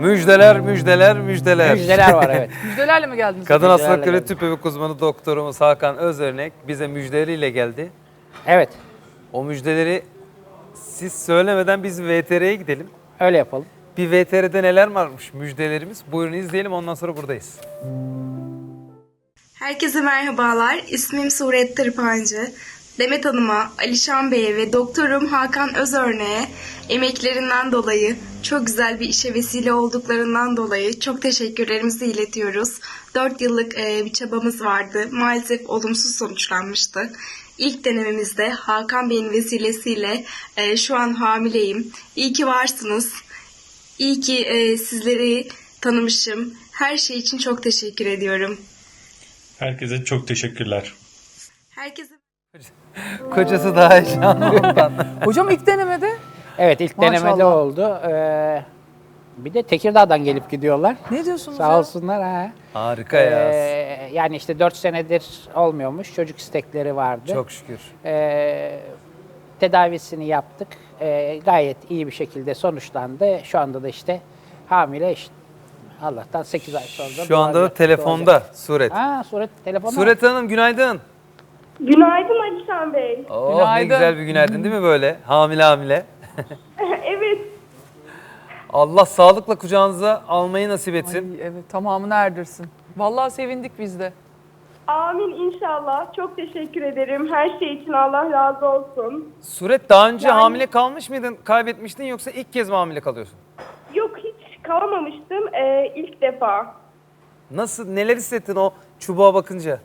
Müjdeler, müjdeler, müjdeler. Müjdeler var evet. Müjdelerle mi geldiniz? Kadın Müjdelerle hastalıkları geldim. tüp bebek uzmanı doktorumuz Hakan Özörnek bize müjdeleriyle geldi. Evet O müjdeleri siz söylemeden biz VTR'ye gidelim. öyle yapalım. Bir VTR'de neler varmış müjdelerimiz? Buyurun izleyelim ondan sonra buradayız. Herkese merhabalar. İsmim Suret Tırpancı. Demet Hanım'a, Alişan Bey'e ve doktorum Hakan Özörne'ye emeklerinden dolayı, çok güzel bir işe vesile olduklarından dolayı çok teşekkürlerimizi iletiyoruz. 4 yıllık e, bir çabamız vardı. Maalesef olumsuz sonuçlanmıştı. İlk denememizde Hakan Bey'in vesilesiyle e, şu an hamileyim. İyi ki varsınız. İyi ki e, sizleri tanımışım. Her şey için çok teşekkür ediyorum. Herkese çok teşekkürler. Herkese Kocası daha heyecanlı ondan. Hocam ilk denemede Evet ilk Maşallah. denemede oldu. Ee, bir de Tekirdağ'dan gelip gidiyorlar. ne diyorsunuz Sağ ya? olsunlar ha. Harika ya. Ee, yani işte 4 senedir olmuyormuş. Çocuk istekleri vardı. Çok şükür. Ee, tedavisini yaptık. Ee, gayet iyi bir şekilde sonuçlandı. Şu anda da işte hamile işte. Allah'tan 8 ay sonra da Şu anda da doğacak, telefonda doğacak. Suret. Ha Suret telefonda. Suret Hanım günaydın. Günaydın Alişan Bey. Oh, ne Günaydın. güzel bir günaydın değil mi böyle? Hamile hamile. evet, Allah sağlıkla kucağınıza almayı nasip etsin. Ay, evet tamamını erdirsin. Vallahi sevindik biz de. amin inşallah. Çok teşekkür ederim. Her şey için Allah razı olsun. Suret daha önce Yani- hamile kalmış mıydın, kaybetmiştin yoksa ilk kez mi hamile kalıyorsun? Yok hiç kalamamıştım ee, ilk defa. Nasıl, neler hissettin o çubuğa bakınca?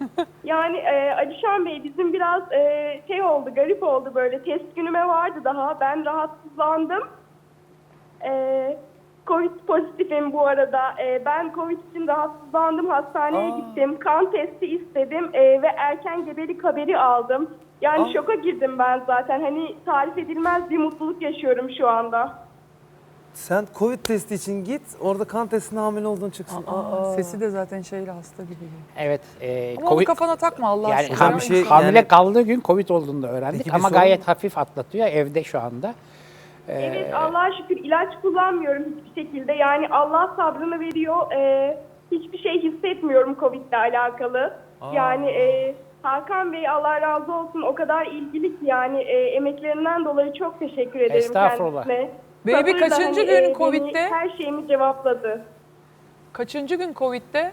Yani e, Alişan Bey bizim biraz e, şey oldu, garip oldu böyle. Test günüme vardı daha. Ben rahatsızlandım. E, Covid pozitifim bu arada. E, ben Covid için rahatsızlandım. Hastaneye Aa. gittim. Kan testi istedim e, ve erken gebelik haberi aldım. Yani Aa. şoka girdim ben zaten. Hani tarif edilmez bir mutluluk yaşıyorum şu anda. Sen Covid testi için git, orada kan testinde hamile olduğun çıksın. Aa. Sesi de zaten şeyle hasta gibi. Evet. E, Ama onu kafana takma Allah yani aşkına. ham- bir şey- hamile yani- kaldığı gün Covid olduğunu da öğrendik Peki bir ama sorun gayet hafif atlatıyor evde şu anda. Evet Allah'a şükür ilaç kullanmıyorum hiçbir şekilde. Yani Allah sabrını veriyor. Ee, hiçbir şey hissetmiyorum Covid'le alakalı. Yani e, Hakan Bey Allah razı olsun o kadar ilgili ki yani e, emeklerinden dolayı çok teşekkür ederim Estağfurullah. kendisine. Baby, Sabırla kaçıncı gün beni Covid'de? Her şeyimi cevapladı. Kaçıncı gün Covid'de?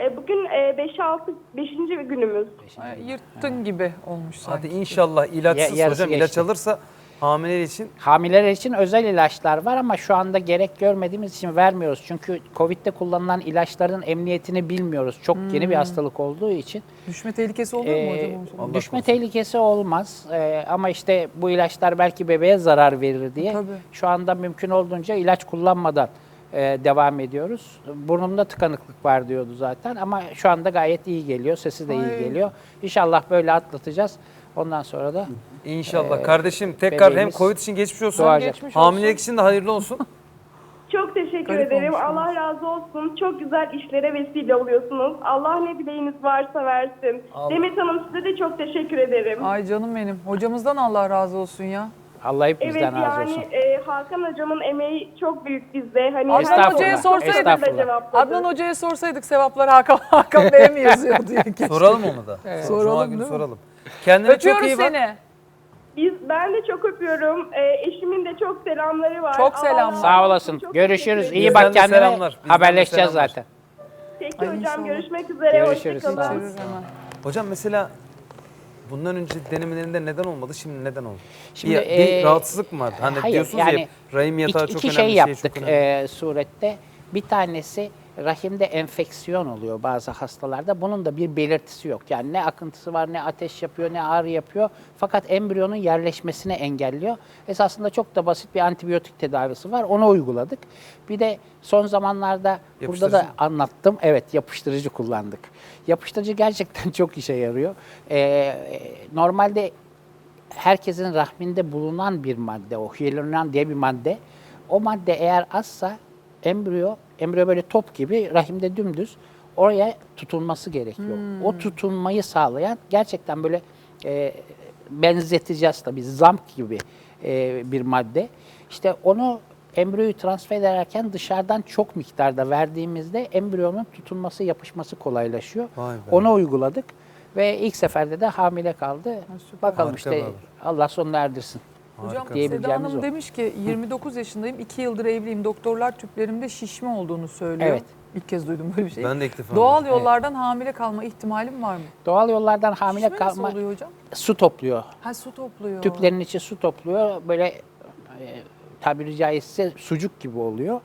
E, bugün 5-6 5. günümüz. Ay, Yırttın gibi olmuş sanki. Hadi inşallah ilaçsız Ya- yarısı hocam ilaç geçti. alırsa hamileler için Hamileler için özel ilaçlar var ama şu anda gerek görmediğimiz için vermiyoruz. Çünkü Covid'de kullanılan ilaçların emniyetini bilmiyoruz. Çok yeni bir hastalık olduğu için. Düşme tehlikesi olur mu Ee, hocam? Allah düşme korusun. tehlikesi olmaz. Ee, ama işte bu ilaçlar belki bebeğe zarar verir diye Tabii. şu anda mümkün olduğunca ilaç kullanmadan e, devam ediyoruz. Burnumda tıkanıklık var diyordu zaten ama şu anda gayet iyi geliyor. Sesi de iyi Ay. geliyor. İnşallah böyle atlatacağız. Ondan sonra da inşallah. Kardeşim tekrar hem bebeğimiz Covid için geçmiş olsun. doğacak. Geçmiş olsun. Hamilelik için de hayırlı olsun. Çok teşekkür Garip ederim. olmuş Allah razı olsun. Çok güzel işlere vesile oluyorsunuz. Allah ne dileğiniz varsa versin. Allah. Demet Hanım size de çok teşekkür ederim. Ay canım benim. Hocamızdan Allah razı olsun ya. Allah hepimizden Evet razı yani olsun. e, Hakan hocamın emeği çok büyük bizde. Hani Adnan Estağfurullah, Hoca'ya sorsaydık. estağfurullah. cevapladı. Adnan Hoca'ya sorsaydık sevaplar Hakan, Hakan Bey'e mi yazıyor diye. keşke. Soralım onu da. Cuma Soralım, günü değil mi? soralım. Kendine çok Öpüyoruz iyi bak. seni. Biz ben de çok öpüyorum. E, eşimin de çok selamları var. Çok selamlar. Sağ olasın. Çok Görüşürüz. teşekkür İyi bak kendine. selamlar, bizden de Haberleşeceğiz selamlar. zaten. Peki Ay, hocam görüşmek üzere. Görüşürüz. Hoşçakalın. Görüşürüz hemen. Hocam mesela bundan önce denemelerinde neden olmadı, şimdi neden oldu? Şimdi, bir, bir e, rahatsızlık mı var? Hani Hayır, diyorsunuz yani ya rahim yatağı iki, çok iki önemli, şey şey yaptık çok önemli. e, surette. Bir tanesi rahimde enfeksiyon oluyor bazı hastalarda. Bunun da bir belirtisi yok. Yani ne akıntısı var, ne ateş yapıyor, ne ağrı yapıyor. Fakat embriyonun yerleşmesini engelliyor. Esasında çok da basit bir antibiyotik tedavisi var. Onu uyguladık. Bir de son zamanlarda burada da anlattım. Evet, yapıştırıcı kullandık. Yapıştırıcı gerçekten çok işe yarıyor. E, e, normalde herkesin rahminde bulunan bir madde o hyaluronan diye bir madde. O madde eğer azsa embriyo, embriyo böyle top gibi rahimde dümdüz oraya tutunması gerekiyor. O tutunmayı sağlayan gerçekten böyle e, benzeteceğiz tabii zamk gibi e, bir madde. İşte onu embriyoyu transfer ederken dışarıdan çok miktarda verdiğimizde embriyonun tutunması, yapışması kolaylaşıyor. Onu uyguladık ve ilk seferde de hamile kaldı. Bakalım Harika işte haber. Allah sonuna erdirsin. Hocam. Seda Hanım o. demiş ki 29 yaşındayım, 2 yıldır evliyim. Doktorlar tüplerimde şişme olduğunu söylüyor. Evet. İlk kez duydum böyle bir şey. Ben de ilk defa Doğal yollardan hamile kalma ihtimalim var mı? Doğal yollardan hamile Şişme nasıl kalma oluyor hocam? su topluyor. Ha su topluyor. Tüplerin içi su topluyor. Böyle e, tabiri caizse sucuk gibi oluyor.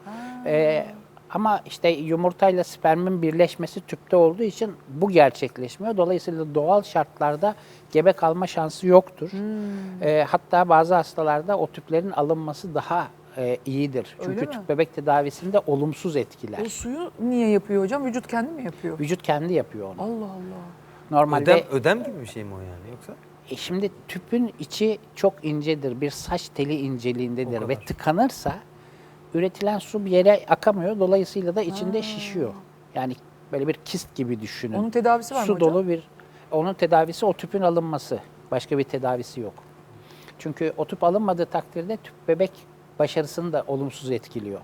E, ama işte yumurtayla spermin birleşmesi tüpte olduğu için bu gerçekleşmiyor. Dolayısıyla doğal şartlarda gebe kalma şansı yoktur. Hmm. E, hatta bazı hastalarda o tüplerin alınması daha e, iyidir. Çünkü mi? tüp bebek tedavisinde olumsuz etkiler. O suyu niye yapıyor hocam? Vücut kendi mi yapıyor? Vücut kendi yapıyor onu. Allah Allah. Normalde Ödem, ödem gibi bir şey mi o yani yoksa? E şimdi tüpün içi çok incedir. Bir saç teli inceliğindedir ve tıkanırsa üretilen su bir yere akamıyor. Dolayısıyla da içinde şişiyor. Yani böyle bir kist gibi düşünün. Onun tedavisi var mı Su hocam? dolu bir onun tedavisi o tüpün alınması. Başka bir tedavisi yok. Çünkü o tüp alınmadığı takdirde tüp bebek başarısını da olumsuz etkiliyor.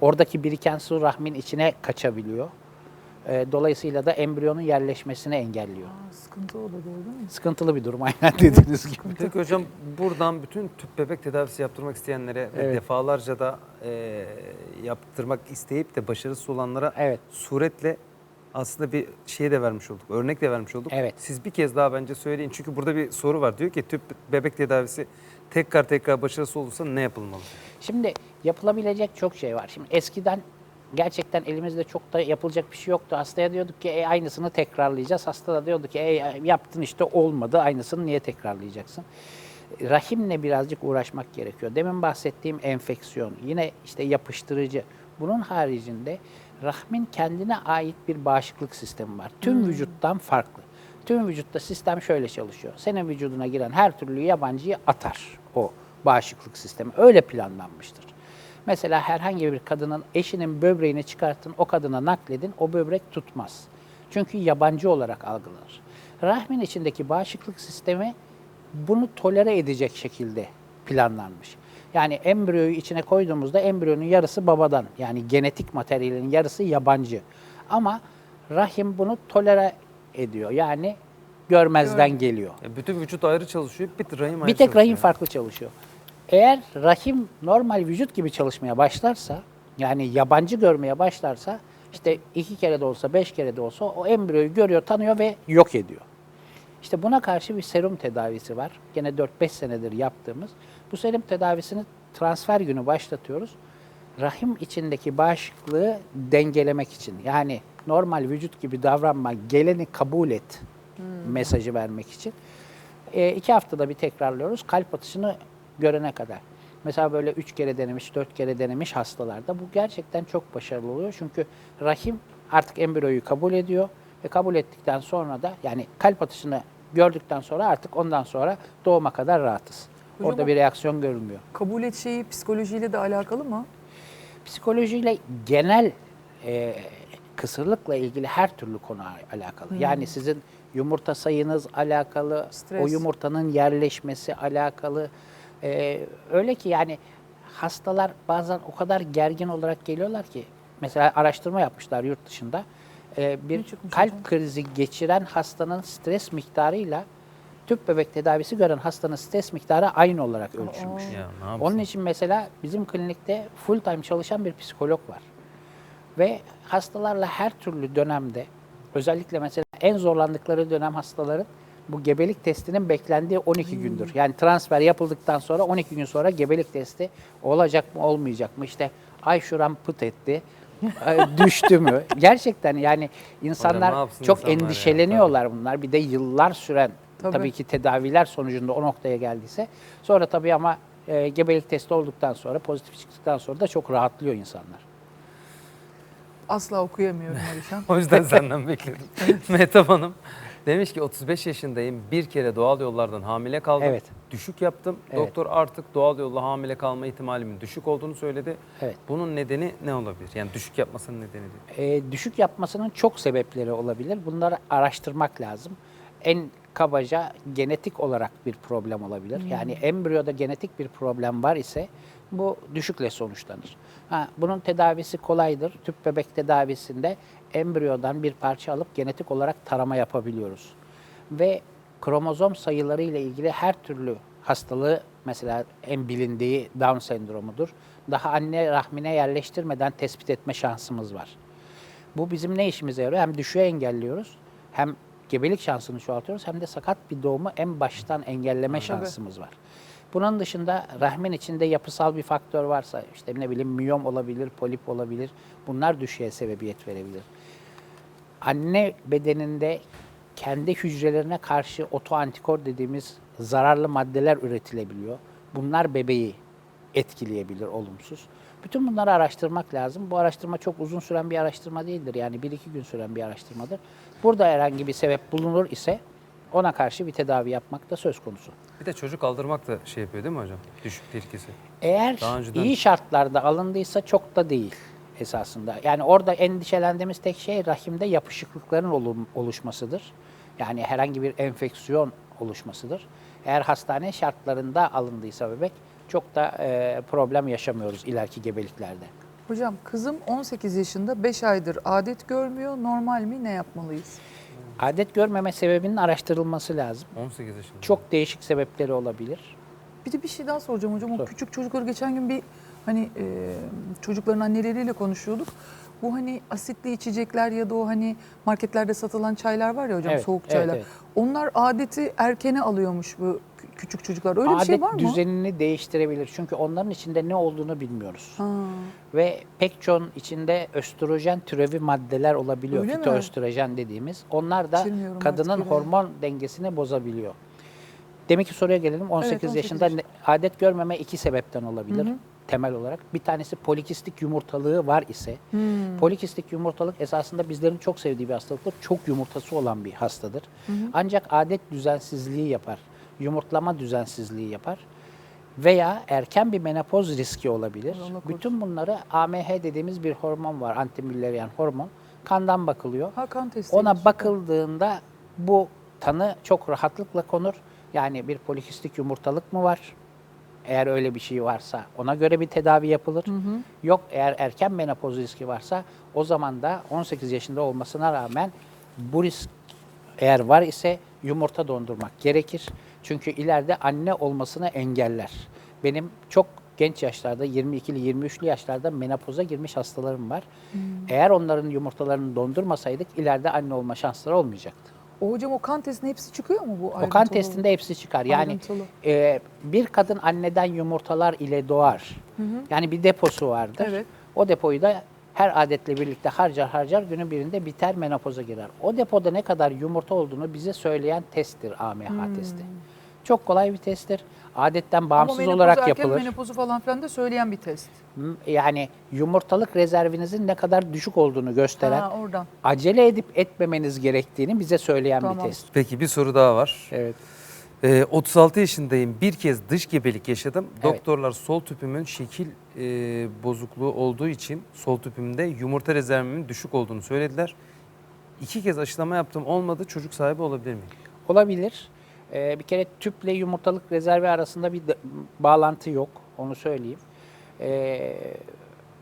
Oradaki biriken su rahmin içine kaçabiliyor. E, Dolayısıyla da embriyonun yerleşmesini engelliyor. Aa, sıkıntı o da doğru değil mi? Sıkıntılı bir durum aynen dediğiniz gibi. Peki hocam buradan bütün tüp bebek tedavisi yaptırmak isteyenlere ve Evet. defalarca da e, yaptırmak isteyip de başarısız olanlara Evet. suretle aslında bir şey de vermiş olduk. Örnek de vermiş olduk. Evet. Siz bir kez daha bence söyleyin. Çünkü burada bir soru var. Diyor ki tüp bebek tedavisi tekrar tekrar başarısız olursa ne yapılmalı? Şimdi yapılabilecek çok şey var. Şimdi eskiden gerçekten elimizde çok da yapılacak bir şey yoktu. Hastaya diyorduk ki e, aynısını tekrarlayacağız. Hasta da diyordu ki e, yaptın işte olmadı aynısını niye tekrarlayacaksın? Rahimle birazcık uğraşmak gerekiyor. Demin bahsettiğim enfeksiyon, yine işte yapıştırıcı. Bunun haricinde rahmin kendine ait bir bağışıklık sistemi var. Tüm vücuttan farklı. Tüm vücutta sistem şöyle çalışıyor. Senin vücuduna giren her türlü yabancıyı atar o bağışıklık sistemi. Öyle planlanmıştır. Mesela herhangi bir kadının eşinin böbreğini çıkartın, o kadına nakledin, o böbrek tutmaz. Çünkü yabancı olarak algılanır. Rahmin içindeki bağışıklık sistemi bunu tolere edecek şekilde planlanmış. Yani embriyoyu içine koyduğumuzda embriyonun yarısı babadan yani genetik materyalin yarısı yabancı. Ama rahim bunu tolere ediyor. Yani görmezden geliyor. E, bütün vücut ayrı çalışıyor. Bir rahim ayrı Bir tek rahim farklı çalışıyor. Eğer rahim normal vücut gibi çalışmaya başlarsa, yani yabancı görmeye başlarsa, işte iki kere de olsa, beş kere de olsa o embriyoyu görüyor, tanıyor ve yok ediyor. İşte buna karşı bir serum tedavisi var. Gene 4-5 senedir yaptığımız. Bu serum tedavisini transfer günü başlatıyoruz. Rahim içindeki bağışıklığı dengelemek için. Yani normal vücut gibi davranma, geleni kabul et mesajı vermek için. E, iki haftada bir tekrarlıyoruz. Kalp atışını görene kadar. Mesela böyle üç kere denemiş, dört kere denemiş hastalarda bu gerçekten çok başarılı oluyor. Çünkü rahim artık embriyoyu kabul ediyor ve kabul ettikten sonra da yani kalp atışını gördükten sonra artık ondan sonra doğuma kadar rahatız. Hocam Orada bir reaksiyon görünmüyor. Kabul et şeyi psikolojiyle de alakalı mı? Psikolojiyle genel e, kısırlıkla ilgili her türlü konu alakalı. Yani sizin yumurta sayınız alakalı, Stres. o yumurtanın yerleşmesi alakalı. E, öyle ki yani hastalar bazen o kadar gergin olarak geliyorlar ki mesela araştırma yapmışlar yurt dışında. E, bir kalp hocam? krizi geçiren hastanın stres miktarıyla tüp bebek tedavisi gören hastanın stres miktarı aynı olarak ölçülmüş. Ya? Onun için mesela bizim klinikte full time çalışan bir psikolog var. Ve hastalarla her türlü dönemde özellikle mesela en zorlandıkları dönem hastaların bu gebelik testinin beklendiği 12 gündür. Yani transfer yapıldıktan sonra 12 gün sonra gebelik testi olacak mı olmayacak mı? İşte ay şuram pıt etti. düştü mü? Gerçekten yani insanlar çok insanlar ya? endişeleniyorlar bunlar. Bir de yıllar süren Tabii. tabii ki tedaviler sonucunda o noktaya geldiyse. Sonra tabii ama e, gebelik testi olduktan sonra, pozitif çıktıktan sonra da çok rahatlıyor insanlar. Asla okuyamıyorum Alişan. O yüzden senden bekledim. Mehtap Hanım demiş ki 35 yaşındayım. Bir kere doğal yollardan hamile kaldım. Evet. Düşük yaptım. Evet. Doktor artık doğal yolla hamile kalma ihtimalimin düşük olduğunu söyledi. Evet. Bunun nedeni ne olabilir? Yani düşük yapmasının nedeni diyor. E, düşük yapmasının çok sebepleri olabilir. Bunları araştırmak lazım. En kabaca genetik olarak bir problem olabilir. Yani embriyoda genetik bir problem var ise bu düşükle sonuçlanır. Ha, bunun tedavisi kolaydır. Tüp bebek tedavisinde embriyodan bir parça alıp genetik olarak tarama yapabiliyoruz. Ve kromozom sayıları ile ilgili her türlü hastalığı mesela en bilindiği Down sendromudur. Daha anne rahmine yerleştirmeden tespit etme şansımız var. Bu bizim ne işimize yarıyor? Hem düşüğü engelliyoruz, hem gebelik şansını çoğaltıyoruz, hem de sakat bir doğumu en baştan engelleme şansımız var. Bunun dışında rahmin içinde yapısal bir faktör varsa, işte ne bileyim miyom olabilir, polip olabilir, bunlar düşüğe sebebiyet verebilir. Anne bedeninde kendi hücrelerine karşı otoantikor dediğimiz zararlı maddeler üretilebiliyor. Bunlar bebeği etkileyebilir olumsuz. Bütün bunları araştırmak lazım. Bu araştırma çok uzun süren bir araştırma değildir. Yani bir iki gün süren bir araştırmadır. Burada herhangi bir sebep bulunur ise ona karşı bir tedavi yapmak da söz konusu. Bir de çocuk aldırmak da şey yapıyor değil mi hocam? Düşük tehlikesi. Eğer Daha önceden- iyi şartlarda alındıysa çok da değil esasında. Yani orada endişelendiğimiz tek şey rahimde yapışıklıkların olum- oluşmasıdır. Yani herhangi bir enfeksiyon oluşmasıdır. Eğer hastane şartlarında alındıysa bebek çok da e, problem yaşamıyoruz ileriki gebeliklerde. Hocam kızım 18 yaşında 5 aydır adet görmüyor. Normal mi? Ne yapmalıyız? Adet görmeme sebebinin araştırılması lazım. 18 yaşında. Çok değişik sebepleri olabilir. Bir de bir şey daha soracağım hocam. O Sor. küçük çocukları geçen gün bir hani e, çocukların anneleriyle konuşuyorduk. Bu hani asitli içecekler ya da o hani marketlerde satılan çaylar var ya hocam Evet, soğuk evet, çaylar. evet. Onlar adeti erkene alıyormuş bu kü- küçük çocuklar. Öyle bir Adet şey var mı? düzenini değiştirebilir. Çünkü onların içinde ne olduğunu bilmiyoruz. Ha. Ve pek çoğun içinde östrojen türevi maddeler olabiliyor. Öyle mi? Fitoöstrojen dediğimiz. Onlar da Bilmiyorum kadının yine. hormon dengesini bozabiliyor. Demek ki soruya gelelim. 18, 18 yaşında yaş. ne- adet görmeme iki sebepten olabilir temel olarak. Bir tanesi polikistik yumurtalığı var ise. Hmm. Polikistik yumurtalık esasında bizlerin çok sevdiği bir hastalıktır. Çok yumurtası olan bir hastadır. Ancak adet düzensizliği yapar. Yumurtlama düzensizliği yapar. Veya erken bir menopoz riski olabilir. Allah. Bütün bunları AMH dediğimiz bir hormon var. Antimüllerian hormon. Kandan bakılıyor. Ha, kan testi. Ona bakıldığında bu tanı çok rahatlıkla konur. Yani bir polikistik yumurtalık mı var? Eğer öyle bir şey varsa ona göre bir tedavi yapılır. Yok eğer erken menopoz riski varsa o zaman da 18 yaşında olmasına rağmen bu risk eğer var ise yumurta dondurmak gerekir. Çünkü ileride anne olmasını engeller. Benim çok genç yaşlarda 22'li 23'lü yaşlarda menopoza girmiş hastalarım var. Eğer onların yumurtalarını dondurmasaydık ileride anne olma şansları olmayacaktı. O hocam o kan testinin hepsi çıkıyor mu bu O kan ayrıntılı? testinde hepsi çıkar. Yani Ayrıntılı. e, bir kadın anneden yumurtalar ile doğar. Yani bir deposu vardır. Evet. O depoyu da her adetle birlikte harcar harcar günün birinde biter menopoza girer. O depoda ne kadar yumurta olduğunu bize söyleyen testtir AMH testi. Çok kolay bir testtir. Adetten Ama bağımsız menopoz olarak erken yapılır. menopozu falan filan da söyleyen bir test. Yani yumurtalık rezervinizin ne kadar düşük olduğunu gösteren, Ha, oradan. acele edip etmemeniz gerektiğini bize söyleyen bir Tamam. test. Peki bir soru daha var. Evet. Ee, 36 yaşındayım. Bir kez dış gebelik yaşadım. Evet. Doktorlar sol tüpümün şekil e, bozukluğu olduğu için sol tüpümde yumurta rezervimin düşük olduğunu söylediler. İki kez aşılama yaptım olmadı. Çocuk sahibi olabilir miyim? Olabilir. Ee, bir kere tüple yumurtalık rezervi arasında bir de- bağlantı yok. Onu söyleyeyim. Ee,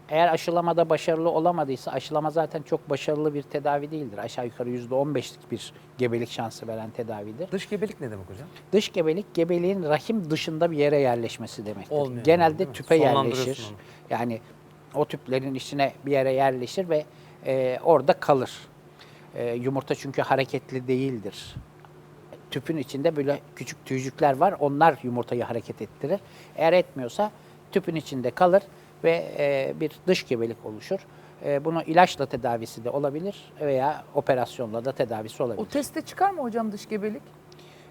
eğer aşılamada başarılı olamadıysa aşılama zaten çok başarılı bir tedavi değildir. Aşağı yukarı %15'lik bir gebelik şansı veren tedavidir. Dış gebelik ne demek hocam? Dış gebelik gebeliğin rahim dışında bir yere yerleşmesi demektir. Olmuyor Genelde değil mi? tüpe Sonlandırıyorsun yerleşir. onu. Yani o tüplerin içine bir yere yerleşir ve e, orada kalır. E, yumurta çünkü hareketli değildir. Tüpün içinde böyle küçük tüycükler var. Onlar yumurtayı hareket ettirir. Eğer etmiyorsa tüpün içinde kalır ve e, bir dış gebelik oluşur. E, bunu ilaçla tedavisi de olabilir veya operasyonla da tedavisi olabilir. O testte çıkar mı hocam dış gebelik?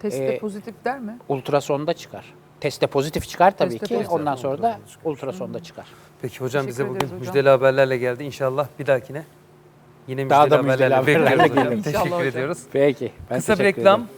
Testte Ee, pozitif der mi? Ultrasonda çıkar. Teste pozitif çıkar tabii Teste ki. pozitif. Ondan sonra da Ultrasonda çıkar. ultrasonda çıkar. Peki hocam bize Teşekkür bugün ederiz hocam. müjdeli haberlerle geldi. İnşallah bir dahakine yine müjdeli Daha da müjdeli haberlerle haberlerle bekliyoruz hocam. gelin. İnşallah Teşekkür hocam. ediyoruz. Peki. Ben Kısa bir teşekkür reklam. ederim.